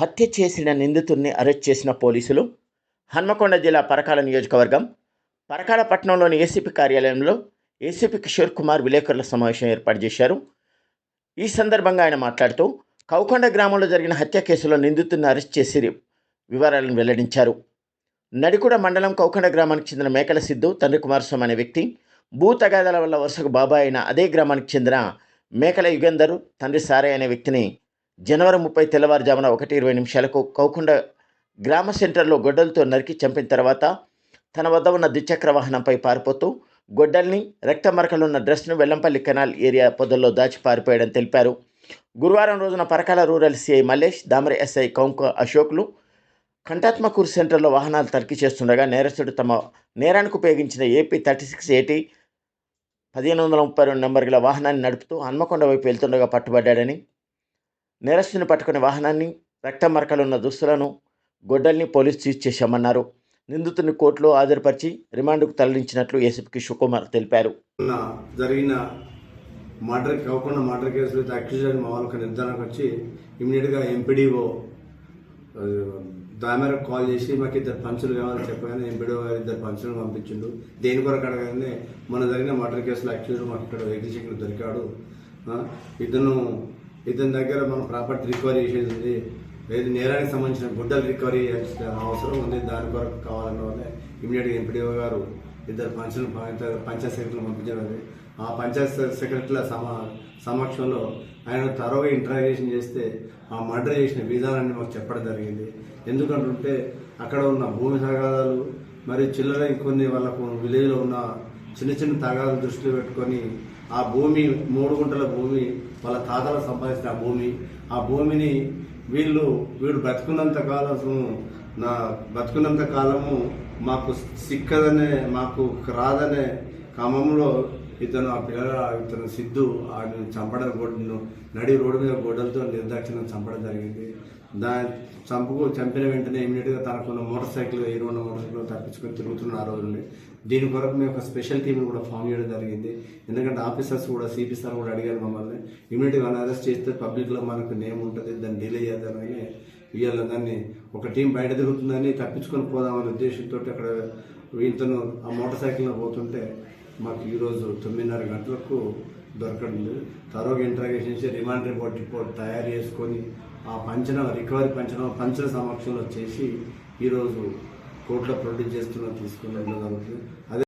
హత్య చేసిన నిందితుడిని అరెస్ట్ చేసిన పోలీసులు హన్మకొండ జిల్లా పరకాల నియోజకవర్గం పరకాల పట్టణంలోని ఏసీపీ కార్యాలయంలో ఏసీపీ కిషోర్ కుమార్ విలేకరుల సమావేశం ఏర్పాటు చేశారు. ఈ సందర్భంగా ఆయన మాట్లాడుతూ కౌకొండ గ్రామంలో జరిగిన హత్య కేసులో నిందితుడిని అరెస్ట్ చేసి వివరాలను వెల్లడించారు. నడికుడ మండలం కౌకొండ గ్రామానికి చెందిన మేకల సిద్ధు తండ్రి కుమారస్వామి అనే వ్యక్తి భూ తగాదాల వల్ల వరుసకు బాబాయ్ అయిన అదే గ్రామానికి చెందిన మేకల యుగంధరు తండ్రి సారయ్య అనే వ్యక్తిని జనవరి ముప్పై తెల్లవారుజామున ఒకటి ఇరవై నిమిషాలకు కౌకొండ గ్రామ సెంటర్లో గొడ్డలతో నరికి చంపిన తర్వాత తన వద్ద ఉన్న ద్విచక్ర వాహనంపై పారిపోతూ గొడ్డల్ని రక్త మరకలున్న డ్రెస్ను వెల్లంపల్లి కెనాల్ ఏరియా పొదల్లో దాచి పారిపోయాడని తెలిపారు. గురువారం రోజున Parakala rural CI Mallesh Damari SI కౌంక అశోక్లు కంటాత్మకూరు సెంటర్లో వాహనాలు తనిఖీ చేస్తుండగా నేరస్తుడు తమ నేరానికి ఉపయోగించిన ఏపీ థర్టీ సిక్స్ ఏటీ పదిహేను వందల ముప్పై రెండు నెంబర్ గల వాహనాన్ని నడుపుతూ హన్మకొండ వైపు వెళ్తుండగా పట్టుబడ్డాడని నేరస్తుని పట్టుకుని వాహనాన్ని రక్త మరకలున్న దుస్తులను గొడ్డల్ని పోలీసు సీజ్ చేశామన్నారు. నిందితుని కోర్టులో హాజరుపరిచి రిమాండ్కు తరలించినట్లు ఏసీపీ శివకుమార్ తెలిపారు. జరిగిన మర్డర్ కాకుండా మర్డర్ కేసులో అక్యూజ్ అని మా వాళ్ళకి నిర్ధారణకు వచ్చి ఇమీడియట్గా ఎంపీడీఓ దాని మేరకు కాల్ చేసి మాకు ఇద్దరు పంచులు కావాలని చెప్పగానే ఎంపీడీఓ గారు ఇద్దరు పంచులను పంపించిండు. దేని కొరకు అడగానే మన జరిగిన మర్డర్ కేసులో అక్యూజ్ మాకు ఇక్కడ వెహికల్ చెక్లు దొరికాడు. ఇతను ఇతని దగ్గర మనం ప్రాపర్టీ రికవరీ చేసేది ఉంది లేదు నేరానికి సంబంధించిన గుడ్డలు రికవరీ చేయాల్సిన అవసరం ఉంది. దాని కొరకు కావాలన్న వల్లే ఇమీడియట్గా ఎంపీడీఓ గారు ఇద్దరు పంచులు పంచాయత్ సెక్రటరీలు పంపించారు ఆ పంచాయత్ సెక్రటరీల సమ సమక్షంలో ఆయన తరోగా ఇంటరాగేషన్ చేస్తే ఆ మర్డర్ చేసిన విధానాన్ని మాకు చెప్పడం జరిగింది. ఎందుకంటుంటే అక్కడ ఉన్న భూమి తగాదాలు మరియు చిల్లర ఇంకొన్ని వాళ్ళకు విలేజ్లో ఉన్న చిన్న చిన్న తగాదాలు దృష్టిలో పెట్టుకొని ఆ భూమి మూడు గుంటల భూమి వాళ్ళ తాతలు సంపాదించిన ఆ భూమి ఆ భూమిని వీళ్ళు వీడు బ్రతుకున్నంత కాలం నా బతుకున్నంత కాలము మాకు సిక్కదనే మాకు రాదనే క్రమంలో ఇతను ఆ పిల్లల ఇతను సిద్ధు ఆయన చంపడం గొడ్డను నడి రోడ్డు మీద గొడ్డలతో నిర్దాక్షిణ్యం చంపడం జరిగింది. దా చంపుకు చంపిన వెంటనే ఇమీడియట్గా తనకున్న మోటార్ సైకిల్ ఎయిర్ ఉన్న మోటార్ సైకిల్ తప్పించుకొని తిరుగుతున్న ఆ రోజుల్ని. దీని కొరకు మేము ఒక స్పెషల్ టీంని కూడా ఫామ్ చేయడం జరిగింది. ఎందుకంటే ఆఫీసర్స్ కూడా సిపి సార్ కూడా అడిగారు మమ్మల్ని. ఇమీడియట్గా అరెస్ట్ చేస్తే పబ్లిక్లో మనకు నేమ్ ఉంటుంది దాన్ని డిలే చేద్దామని ఇవాళ దాన్ని ఒక టీం బయట తిరుగుతుందని తప్పించుకొని పోదామనే ఉద్దేశంతో అక్కడ ఇతను ఆ మోటార్ సైకిల్లో పోతుంటే మాకు ఈరోజు తొమ్మిదిన్నర గంటలకు దొరకడింది తరోగా ఇంటరాగేషన్ చేసి రిమాండ్ రిపోర్ట్ రిపోర్ట్ తయారు చేసుకొని ఆ పంచన రికవరీ పంచన పంచన సమక్షంలో చేసి ఈరోజు కోర్టులో ప్రొడ్యూస్ చేస్తున్న తీసుకున్న జరుగుతుంది. అదే